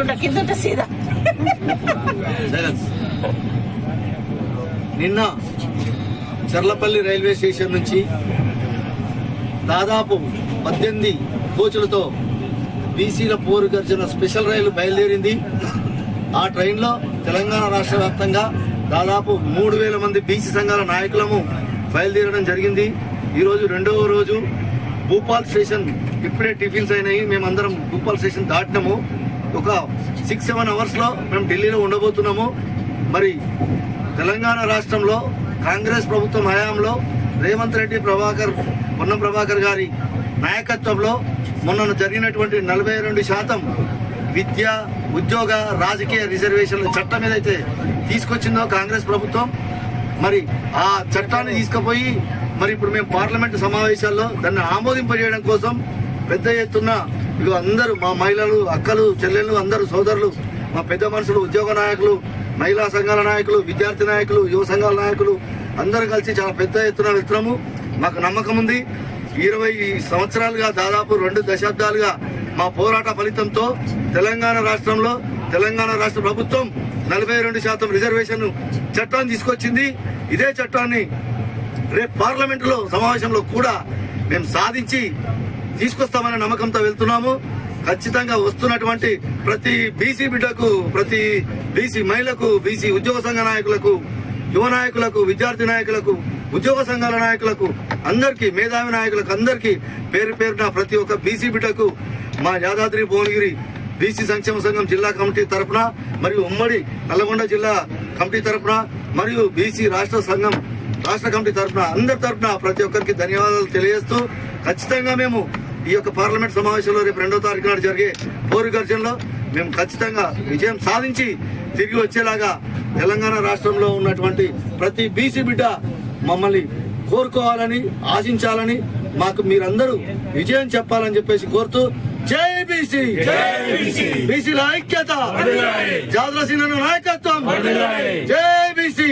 ఇటు కింద సీదా. నిన్న చర్లపల్లి రైల్వే స్టేషన్ నుంచి దాదాపు పద్దెనిమిది కోచులతో బీసీల పోరు గర్జన స్పెషల్ రైలు బయలుదేరింది. ఆ ట్రైన్లో తెలంగాణ రాష్ట్ర వ్యాప్తంగా దాదాపు మూడు వేల మంది బీసీ సంఘాల నాయకులము బయలుదేరడం జరిగింది. ఈరోజు రెండవ రోజు భూపాల్ స్టేషన్ ఇప్పుడే టిఫిన్స్ అయినాయి. మేమందరం భూపాల్ స్టేషన్ దాటినాము. ఒక సిక్స్ సెవెన్ అవర్స్లో మేము ఢిల్లీలో ఉండబోతున్నాము. మరి తెలంగాణ రాష్ట్రంలో కాంగ్రెస్ ప్రభుత్వం హయాంలో రేవంత్ రెడ్డి ప్రభాకర్ పొన్నం ప్రభాకర్ గారి నాయకత్వంలో మొన్న జరిగినటువంటి నలభై రెండు శాతం విద్య ఉద్యోగ రాజకీయ రిజర్వేషన్ల చట్టం ఏదైతే తీసుకొచ్చిందో కాంగ్రెస్ ప్రభుత్వం మరి ఆ చట్టాన్ని తీసుకుపోయి మరి ఇప్పుడు మేము పార్లమెంటు సమావేశాల్లో దాన్ని ఆమోదింపజేయడం కోసం పెద్ద ఎత్తున ఇక అందరూ మా మహిళలు అక్కలు చెల్లెళ్ళు అందరూ సోదరులు మా పెద్ద మనుషులు ఉద్యోగ నాయకులు మహిళా సంఘాల నాయకులు విద్యార్థి నాయకులు యువ సంఘాల నాయకులు అందరూ కలిసి చాలా పెద్ద ఎత్తున వెళ్తున్నాము మాకు నమ్మకం ఉంది. ఇరవై సంవత్సరాలుగా దాదాపు రెండు దశాబ్దాలుగా మా పోరాట ఫలితంతో తెలంగాణ రాష్ట్రంలో తెలంగాణ రాష్ట్ర ప్రభుత్వం నలభై రెండు శాతం రిజర్వేషన్ చట్టాన్ని తీసుకొచ్చింది. ఇదే చట్టాన్ని రేపు పార్లమెంటులో సమావేశంలో కూడా మేము సాధించి తీసుకొస్తామనే నమ్మకంతో వెళ్తున్నాము. ఖచ్చితంగా వస్తున్నటువంటి ప్రతి బీసీ బిడ్డకు ప్రతి బీసీ మహిళకు బీసీ ఉద్యోగ సంఘ నాయకులకు యువ నాయకులకు విద్యార్థి నాయకులకు ఉద్యోగ సంఘాల నాయకులకు అందరికీ మేధావి నాయకులకు అందరికీ పేరు పేరున ప్రతి ఒక్క బీసీ బిడ్డకు మా యాదాద్రి భువనగిరి బీసీ సంక్షేమ సంఘం జిల్లా కమిటీ తరఫున మరియు ఉమ్మడి నల్లగొండ జిల్లా కమిటీ తరపున మరియు బీసీ రాష్ట్ర సంఘం రాష్ట్ర కమిటీ తరఫున అందరి తరఫున ప్రతి ఒక్కరికి ధన్యవాదాలు తెలియజేస్తూ ఖచ్చితంగా మేము ఈ యొక్క పార్లమెంట్ సమావేశంలో రేపు రెండో తారీఖు నాడు జరిగే పోరు గర్జనలో మేము ఖచ్చితంగా విజయం సాధించి తిరిగి వచ్చేలాగా తెలంగాణ రాష్ట్రంలో ఉన్నటువంటి ప్రతి బీసీ బిడ్డ మమ్మల్ని కోరుకోవాలని ఆశించాలని మాకు మీరందరూ విజయం చెప్పాలని చెప్పేసి కోరుతూ జై బీసీ! బీసీల ఐక్యత! జాదరసిన నాయకత్వం! జై బీసీ!